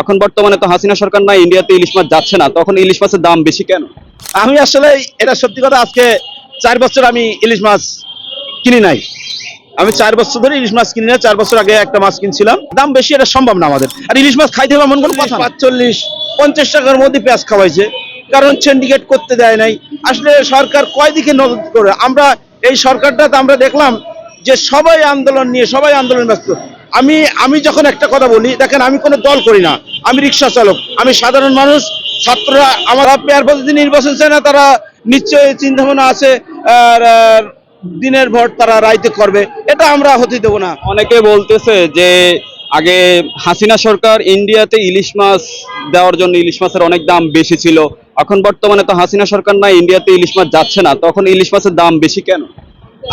এখন বর্তমানে তো হাসিনা সরকার নাই ইন্ডিয়াতে ইলিশ মাছ যাচ্ছে না। তখন ইলিশ মাছের দাম বেশি কেন? আমি আসলে এটা সত্যি কথা আজকে চার বছর আমি ইলিশ মাছ কিনি নাই। আমি চার বছর ধরে ইলিশ মাছ কিনি না চার বছর আগে একটা মাছ কিনছিলাম। দাম বেশি এটা সম্ভব না আমাদের। আর ইলিশ মাছ খাইতে হবে এমন কোনো কথা পাঁচচল্লিশ পঞ্চাশ টাকার মধ্যে পেঁয়াজ খাওয়াইছে। কারণ সিন্ডিকেট করতে দেয় নাই। আসলে সরকার কয় দিকে নজর করে আমরা এই সরকারটা তো আমরা দেখলাম যে সবাই আন্দোলন নিয়ে সবাই আন্দোলন ব্যস্ত। আমি আমি যখন একটা কথা বলি দেখেন আমি কোনো দল করি না। আমি রিক্সা চালক। আমি সাধারণ মানুষ ছাত্ররা আমার পেয়ার পদ্ধতি নির্বাচন চায় না তারা নিশ্চয়ই চিন্তা ভাবনা আছে আর দিনের ভোট তারা রাইতে করবে। এটা আমরা হতে দেবো না। অনেকে বলতেছে যে আগে হাসিনা সরকার ইন্ডিয়াতে ইলিশ মাছ দেওয়ার জন্য ইলিশ মাছের অনেক দাম বেশি ছিল। এখন বর্তমানে তো হাসিনা সরকার নাই ইন্ডিয়াতে ইলিশ মাছ যাচ্ছে না। তখন ইলিশ মাছের দাম বেশি কেন?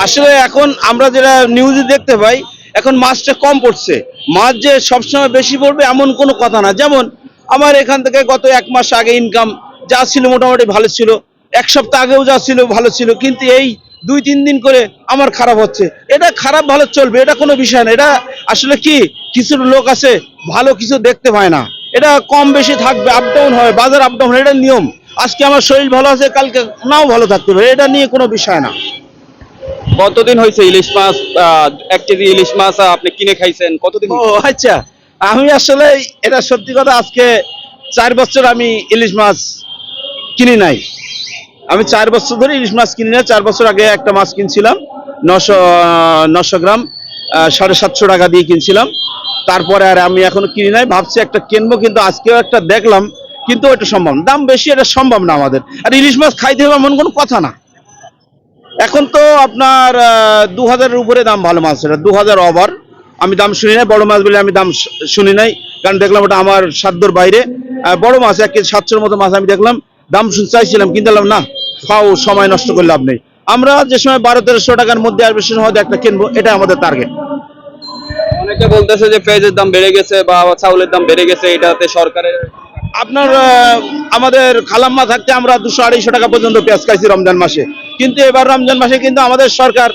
আসলে এখন আমরা যেটা নিউজে দেখতে পাই এখন মাছটা কম পড়ছে। মাছ যে সবসময় বেশি পড়বে এমন কোনো কথা না। যেমন আমার এখান থেকে গত এক মাস আগে ইনকাম যা ছিল মোটামুটি ভালো ছিল। এক সপ্তাহ আগেও যা ছিল ভালো ছিল। কিন্তু এই দুই, তিন দিন করে আমার খারাপ হচ্ছে। এটা খারাপ ভালো চলবে, এটা কোনো বিষয় না। এটা আসলে কি? কিছু লোক আছে, ভালো কিছু দেখতে পায় না। এটা কম বেশি থাকবে আপ ডাউন হয়, বাজার আপ ডাউন এটা নিয়ম। আজকে আমার শরীর ভালো আছে, কালকে নাও ভালো থাকতে পারে। এটা নিয়ে কোনো বিষয় না। কতদিন হয়েছে ইলিশ মাছ এক কেজি ইলিশ মাছ আপনি কিনে খাইছেন? কতদিন ও আচ্ছা আমি আসলে এটা সত্যি কথা আজকে চার বছর আমি ইলিশ মাছ কিনি নাই। আমি চার বছর ধরে ইলিশ মাছ কিনি না চার বছর আগে একটা মাছ কিনছিলাম নশো নশো গ্রাম সাড়ে সাতশো টাকা দিয়ে কিনছিলাম। তারপরে আর আমি এখনও কিনি নাই ভাবছি একটা কিনবো কিন্তু আজকেও একটা দেখলাম কিন্তু এটা সম্ভব। দাম বেশি এটা সম্ভব না আমাদের। আর ইলিশ মাছ খাইতে হবে এমন কোনো কথা না। এখন তো আপনার দু হাজারের উপরে দাম ভালো মাছ এটা দু হাজার ওভার আমি দাম শুনি নাই, বড় মাছ বলে আমি দাম শুনি নাই, কারণ দেখলাম ওটা আমার সাধ্যর বাইরে। বড় মাছ, এক কেজি সাতশোর মতো মাছ আমি দেখলাম, দাম চাইছিলাম কিন্তু দেখলাম না খাও সময় নষ্ট করে লাভ নেই। আমরা যে সময় বারো, তেরোশো টাকার মধ্যে আসবে সে সময় একটা কিনবো এটা আমাদের টার্গেট অনেকে বলতেছে যে পেঁয়াজের দাম বেড়ে গেছে বা চাউলের দাম বেড়ে গেছে, এটাতে সরকারের আপনার আমাদের খালাম্মা থাকতে আমরা দুশো আড়াইশো টাকা পর্যন্ত পেঁয়াজ খাইছি রমজান মাসে। কিন্তু এবার রমজান মাসে কিন্তু আমাদের সরকার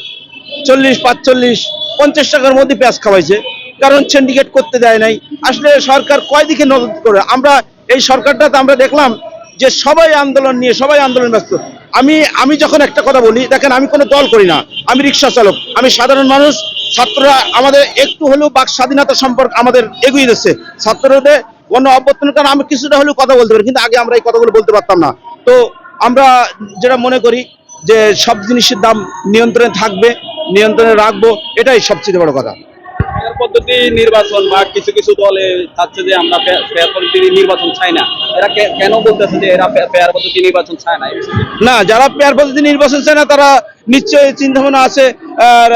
চল্লিশ, পাঁচচল্লিশ, পঞ্চাশ টাকার মধ্যে পেঁয়াজ খাওয়াইছে। কারণ সিন্ডিকেট করতে দেয় নাই। আসলে সরকার কয় দিকে নজর করে? আমরা এই সরকারটাতে আমরা দেখলাম যে সবাই আন্দোলন নিয়ে সবাই আন্দোলন ব্যস্ত। আমি আমি যখন একটা কথা বলি, দেখেন আমি কোনো দল করি না। আমি রিক্সা চালক। আমি সাধারণ মানুষ। ছাত্ররা আমাদের একটু হলেও বাক স্বাধীনতা সম্পর্ক আমাদের এগিয়ে দিচ্ছে ছাত্রদের গণ অভ্যর্থনের কারণে আমি কিছুটা হলেও কথা বলতে পারি কিন্তু আগে আমরা এই কথাগুলো বলতে পারতাম না। তো আমরা যেটা মনে করি যে সব জিনিসের দাম নিয়ন্ত্রণে থাকবে নিয়ন্ত্রণে রাখব এটাই সবচেয়ে বড় কথা। পদ্ধতি নির্বাচন বা কিছু কিছু দলে চাচ্ছে যে আমরা ফেয়ার পদ্ধতি নির্বাচন চাই না। এরা কেন বলতেছে যে এরা ফেয়ার পদ্ধতি নির্বাচন চায় না? না যারা পেয়ার পদ্ধতি নির্বাচন চায় না তারা নিশ্চয়ই চিন্তা ভাবনা আছে আর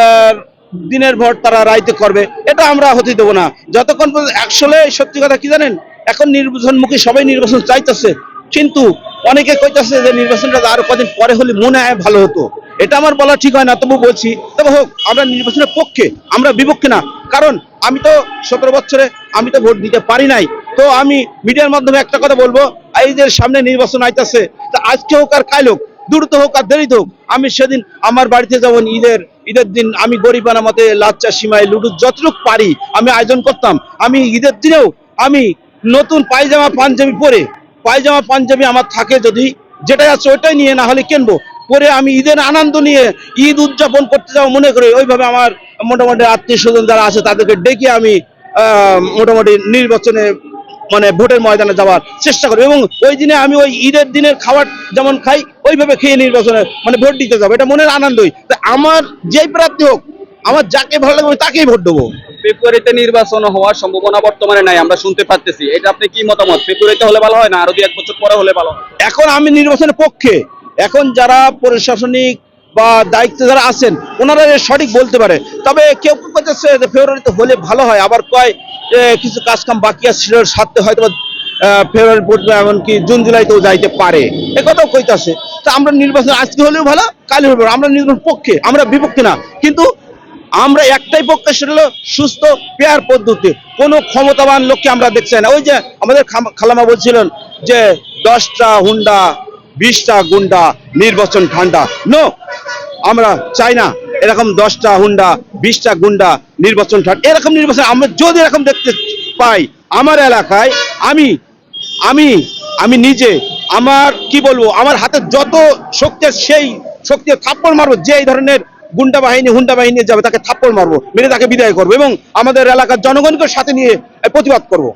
দিনের ভোট তারা রাইতে করবে, এটা আমরা হতে দেবো না। যতক্ষণ পর্যন্ত আসলে সত্যি কথা কি জানেন? এখন নির্বাচনমুখী সবাই নির্বাচন চাইতেছে, কিন্তু অনেকে কইতাছে যে নির্বাচনটা আরও কদিন পরে হলে মনে হয় ভালো হতো। এটা আমার বলা ঠিক হয় না, তবু বলছি, তবে হোক, আমরা নির্বাচনের পক্ষে, আমরা বিপক্ষে না। কারণ আমি তো সতেরো বছরে আমি তো ভোট দিতে পারি নাই। তো আমি মিডিয়ার মাধ্যমে একটা কথা বলব, এই যে সামনে নির্বাচন আইতাছে, তা আজকে হোক আর কাল হোক, দ্রুত হোক আর দেরিতে হোক, আমি সেদিন আমার বাড়িতে যেমন ঈদের ঈদের দিন আমি গরিবানা মতে লাচ্চা সীমায় লুডু যতটুক পারি আমি আয়োজন করতাম। আমি ঈদের দিনেও আমি নতুন পায়জামা, পাঞ্জাবি পরে, পায়জামা, পাঞ্জাবি আমার থাকে যদি যেটাই আছে ওইটাই নিয়ে না হলে কিনবো। পরে আমি ঈদের আনন্দ নিয়ে ঈদ উদযাপন করতে যাব মনে করি ওইভাবে আমার মোটামুটি আত্মীয় স্বজন যারা আছে তাদেরকে ডেকে আমি মোটামুটি নির্বাচনে মানে ভোটের ময়দানে যাওয়ার চেষ্টা করি এবং ওই দিনে আমি ওই ঈদের দিনের খাবার যেমন খাই ওইভাবে খেয়ে নির্বাচনে মানে ভোট দিতে যাব। এটা মনের আনন্দই। তা আমার যেই প্রার্থী হোক আমার যাকে ভালো লাগবে তাকেই ভোট দেবো। ফেব্রুয়ারিতে নির্বাচন হওয়ার সম্ভাবনা বর্তমানে নাই আমরা শুনতে পারতেছি এটা আপনি কি মতামত? ফেব্রুয়ারিতে হলে ভালো হয় না? আরও দুই এক বছর পরে হলে ভালো হয়? এখন আমি নির্বাচনের পক্ষে। এখন যারা প্রশাসনিক বা দায়িত্ব যারা আছেন, ওনারা সঠিক বলতে পারে। তবে কেউ কেউ যে ফেব্রুয়ারিতে হলে ভালো হয়, আবার কয় কিছু কাজ কাম বাকি আছে সেটার সাথে হয়তো ফেব্রুয়ারি পর্যন্ত এমনকি জুন, জুলাইতেও যাইতে পারে। এ কথাও কইতাছে। তা আমরা নির্বাচন আজকে হলেও ভালো কাল হলেও। আমরা নির্বাচন পক্ষে, আমরা বিপক্ষে না। কিন্তু আমরা একটাই পক্ষে, সেটা হলো সুস্থ পেয়ার পদ্ধতি। কোনো ক্ষমতাবান লোককে আমরা দেখছি না। ওই যে আমাদের খালামা বলছিলেন যে, দশটা হুন্ডা বিশটা গুন্ডা নির্বাচন ঠান্ডা। নো আমরা চাই না এরকম দশটা হুন্ডা, বিশটা গুন্ডা নির্বাচন ঠান্ডা। এরকম নির্বাচন, আমরা যদি এরকম দেখতে পাই আমার এলাকায়, আমি আমি আমি নিজে, আমার, কি বলব, আমার হাতে যত শক্তি সেই শক্তি থাপ্পড় মারবো যে এই ধরনের গুন্ডা বাহিনী, হুন্ডা বাহিনী যাবে, তাকে থাপ্পড় মারবো, মেরে তাকে বিদায় করব এবং আমাদের এলাকার জনগণকে সাথে নিয়ে প্রতিবাদ করব।